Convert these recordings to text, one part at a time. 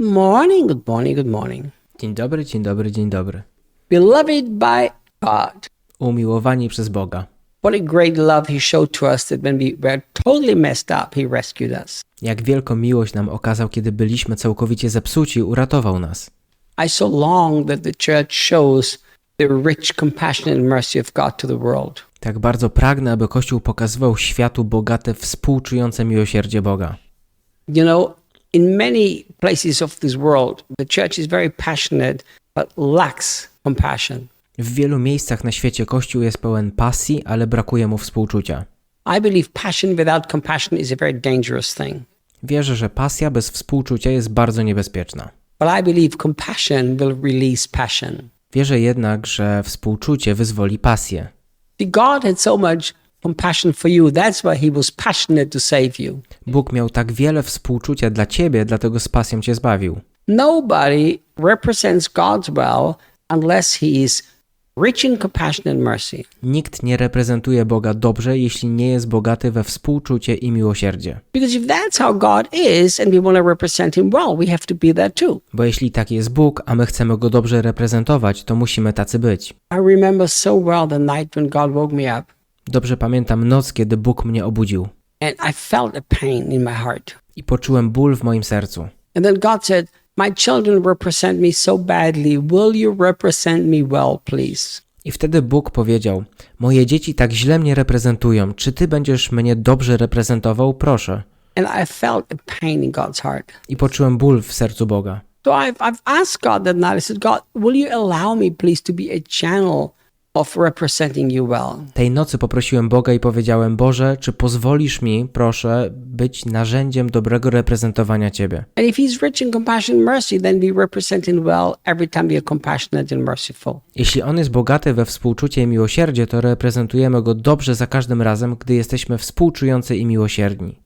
Morning, good morning, good morning. Dzień dobry, dzień dobry, dzień dobry. Beloved by God. Umiłowani przez Boga. What a great love He showed to us that when we were totally messed up, He rescued us. Jak wielką miłość nam okazał, kiedy byliśmy całkowicie zepsuci, uratował nas. I so long that the church shows the rich compassion and mercy of God to the world. Tak bardzo pragnę, aby Kościół pokazywał światu bogate, współczujące miłosierdzie Boga. You know, in many places of this world, the church is very passionate but lacks compassion. W wielu miejscach na świecie Kościół jest pełen pasji, ale brakuje mu współczucia. I believe passion without compassion is a very dangerous thing. Wierzę, że pasja bez współczucia jest bardzo niebezpieczna. But I believe compassion will release passion. Wierzę jednak, że współczucie wyzwoli pasję. God had so much compassion for you. That's why He was passionate to save you. Bóg miał tak wiele współczucia dla ciebie, dlatego z pasją cię zbawił. Nobody represents God's well unless He is rich in compassion and mercy. Nikt nie reprezentuje Boga dobrze, jeśli nie jest bogaty we współczucie i miłosierdzie. Because if that's how God is and we want to represent Him well, we have to be that too. Bo jeśli tak jest Bóg, a my chcemy Go dobrze reprezentować, to musimy tacy być. I remember so well the night when God woke me up Dobrze pamiętam noc, kiedy Bóg mnie obudził and I felt a pain in my heart. i poczułem ból w moim sercu. And then God said, My children represent me so badly. Will you represent me well, please? I wtedy Bóg powiedział: Moje dzieci tak źle mnie reprezentują. Czy ty będziesz mnie dobrze reprezentował? Proszę. And I felt a pain in God's heart. I poczułem ból w sercu Boga. So I've, I've asked God that night, I said, God, will you allow me, please, to be a channel of representing you well? Tej nocy poprosiłem Boga i powiedziałem: Boże, czy pozwolisz mi, proszę, być narzędziem dobrego reprezentowania Ciebie? And if He's rich in compassion and mercy, then we represent Him well every time are compassionate and merciful. Jeśli On jest bogaty we współczucie i miłosierdzie, to reprezentujemy Go dobrze za każdym razem, gdy jesteśmy współczujący i miłosierni.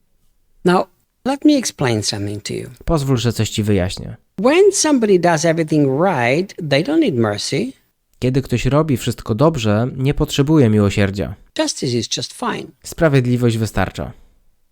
Now, let me explain something to you. Pozwól, że coś Ci wyjaśnię. When somebody does everything right, they don't need mercy. Kiedy ktoś robi wszystko dobrze, nie potrzebuje miłosierdzia. Justice is just fine. Sprawiedliwość wystarcza.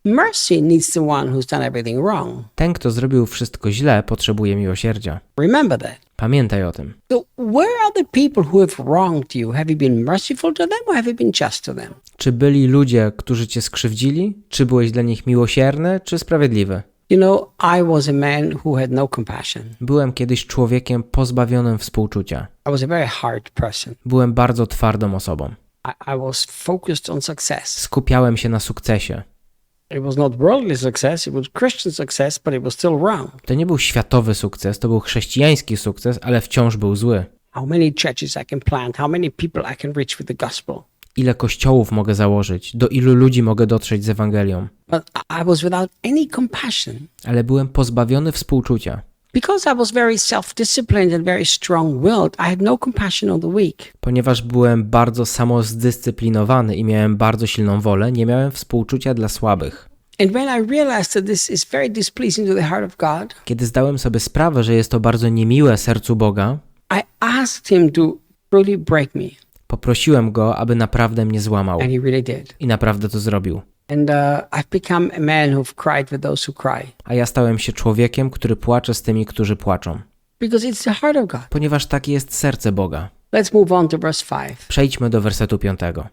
Mercy needs the one who's done everything wrong. Ten, kto zrobił wszystko źle, potrzebuje miłosierdzia. Remember that. Pamiętaj o tym. So, where are the people who have wronged you? Have you been merciful to them or have you been just to them? Czy byli ludzie, którzy cię skrzywdzili? Czy byłeś dla nich miłosierny, czy sprawiedliwy? You know, I was a man who had no compassion. Byłem kiedyś człowiekiem pozbawionym współczucia. I was a very hard person. Byłem bardzo twardą osobą. I, I was focused on success. Skupiałem się na sukcesie. It was not worldly success, it was Christian success, but it was still wrong. To nie był światowy sukces, to był chrześcijański sukces, ale wciąż był zły. How many churches I can plant, how many people I can reach with the gospel. Ile kościołów mogę założyć? Do ilu ludzi mogę dotrzeć z Ewangelią? But I- I was without any compassion. Ale byłem pozbawiony współczucia. No. Ponieważ byłem bardzo samozdyscyplinowany i miałem bardzo silną wolę, nie miałem współczucia dla słabych. Kiedy zdałem sobie sprawę, że jest to bardzo niemiłe sercu Boga, I asked Him to really break me. Poprosiłem Go, aby naprawdę mnie złamał. And He really did. I naprawdę to zrobił. And uh, I've become a man who've cried with those who cry. A ja stałem się człowiekiem, który płacze z tymi, którzy płaczą. Because it's the heart of God. Ponieważ takie jest serce Boga. Let's move on to verse 5. Przejdźmy do wersetu piątego.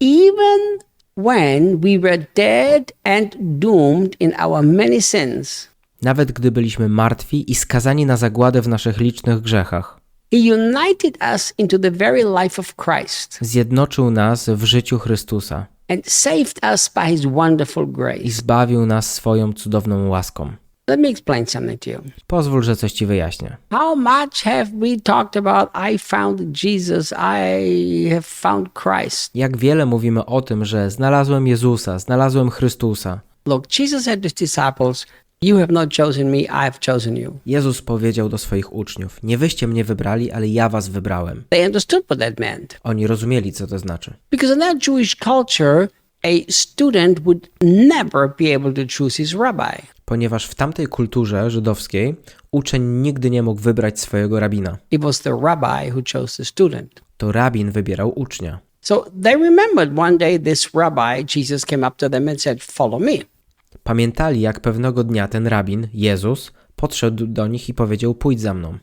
Even when we were dead and doomed in our many sins, Nawet gdy byliśmy martwi i skazani na zagładę w naszych licznych grzechach, He united us into the very life of Christ zjednoczył nas w życiu Chrystusa and saved us by His wonderful i grace. zbawił nas swoją cudowną łaską. Let me explain something to you. Pozwól, że coś Ci wyjaśnię. How much have we talked about I found Jesus, I have found Christ? Jak wiele mówimy o tym, że znalazłem Jezusa, znalazłem Chrystusa. Look, Jesus to his disciples, You have not chosen me, I have chosen you. Jezus powiedział do swoich uczniów: Nie wyście mnie wybrali, ale ja was wybrałem. They understood what that meant. Oni rozumieli, co to znaczy. Because in that Jewish culture, a student would never be able to choose his rabbi. Ponieważ w tamtej kulturze żydowskiej uczeń nigdy nie mógł wybrać swojego rabina. It was the rabbi who chose the student. To rabin wybierał ucznia. So they remembered one day this rabbi, Jesus came up to them and said, Follow me. Pamiętali, jak pewnego dnia ten rabin, Jezus, podszedł do nich i powiedział: Pójdź za mną.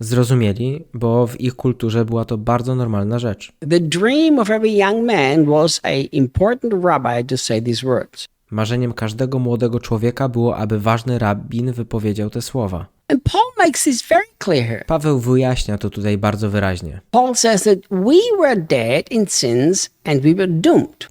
Zrozumieli, bo w ich kulturze była to bardzo normalna rzecz. The dream of every young man was a important rabbi to say these words. Marzeniem każdego młodego człowieka było, aby ważny rabin wypowiedział te słowa. Paweł wyjaśnia to tutaj bardzo wyraźnie.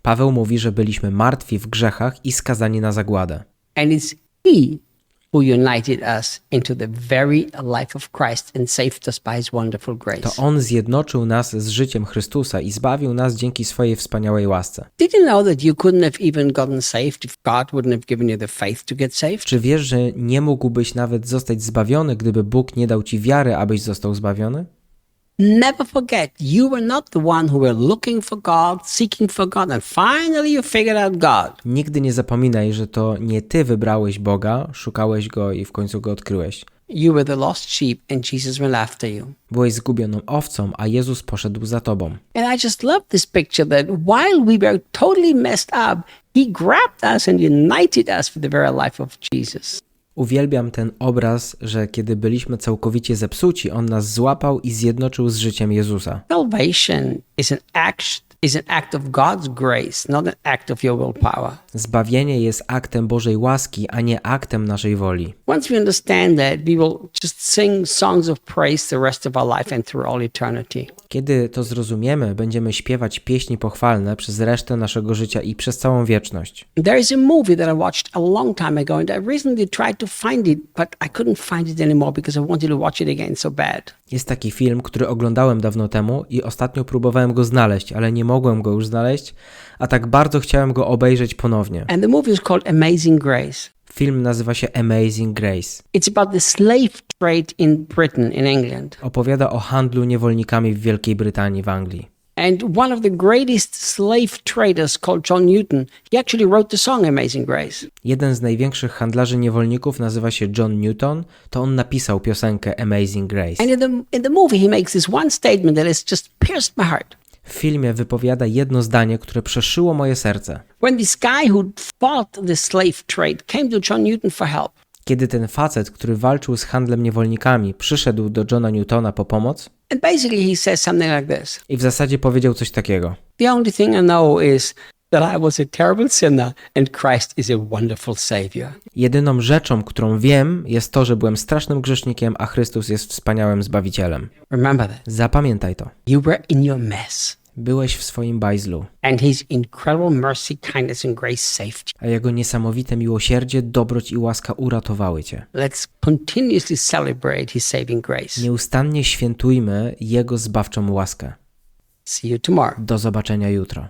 Paweł mówi, że byliśmy martwi w grzechach i skazani na zagładę. And it's He who united us into the very life of Christ and saved us by His wonderful To grace. On zjednoczył nas z życiem Chrystusa i zbawił nas dzięki swojej wspaniałej łasce. Did you know that you couldn't have even gotten saved if God wouldn't have given you the faith to get saved? Czy wiesz, że nie mógłbyś nawet zostać zbawiony, gdyby Bóg nie dał ci wiary, abyś został zbawiony? Never forget, you were not the one who were looking for God, seeking for God, and finally you figured out God. Nigdy nie zapominaj, że to nie ty wybrałeś Boga, szukałeś go i w końcu go odkryłeś. You were the lost sheep, and Jesus went after you. Byłeś zgubioną owcą, a Jezus poszedł za tobą. And I just love this picture that while we were totally messed up, He grabbed us and united us with the very life of Jesus. Uwielbiam ten obraz, że kiedy byliśmy całkowicie zepsuci, On nas złapał i zjednoczył z życiem Jezusa. Salvation is an act is an act of God's grace, not an act of your willpower. Zbawienie jest aktem Bożej łaski, a nie aktem naszej woli. Once we understand that, we will just sing songs of praise the rest of our life and through all eternity. Kiedy to zrozumiemy, będziemy śpiewać pieśni pochwalne przez resztę naszego życia i przez całą wieczność. There is a movie that I watched a long time ago, and I recently tried to find it, but I couldn't find it anymore because I wanted to watch it again so bad. Jest taki film, który oglądałem dawno temu i ostatnio próbowałem go znaleźć, ale nie mogłem go już znaleźć, a tak bardzo chciałem go obejrzeć ponownie. And the movie is called Amazing Grace. Film nazywa się Amazing Grace. It's about the slave trade in Britain, in England. Opowiada o handlu niewolnikami w Wielkiej Brytanii, w Anglii. And one of the greatest slave traders called John Newton, he actually wrote the song Amazing Grace. Jeden z największych handlarzy niewolników nazywa się John Newton, to on napisał piosenkę Amazing Grace. And in the, in the movie, he makes this one statement that has just pierced my heart. W filmie wypowiada jedno zdanie, które przeszyło moje serce. Kiedy ten facet, który walczył z handlem niewolnikami, przyszedł do Johna Newtona po pomoc i w zasadzie powiedział coś takiego. The only thing I know is that I was a terrible sinner and Christ is a wonderful Savior. Jedyną rzeczą, którą wiem, jest to, że byłem strasznym grzesznikiem, a Chrystus jest wspaniałym Zbawicielem. Remember that. Zapamiętaj to. You were in your mess, Byłeś w swoim bajzlu, and His incredible mercy, kindness, and grace saved you. a Jego niesamowite miłosierdzie, dobroć i łaska uratowały Cię. Let's continuously celebrate His saving grace. Nieustannie świętujmy Jego zbawczą łaskę. See you tomorrow. Do zobaczenia jutro.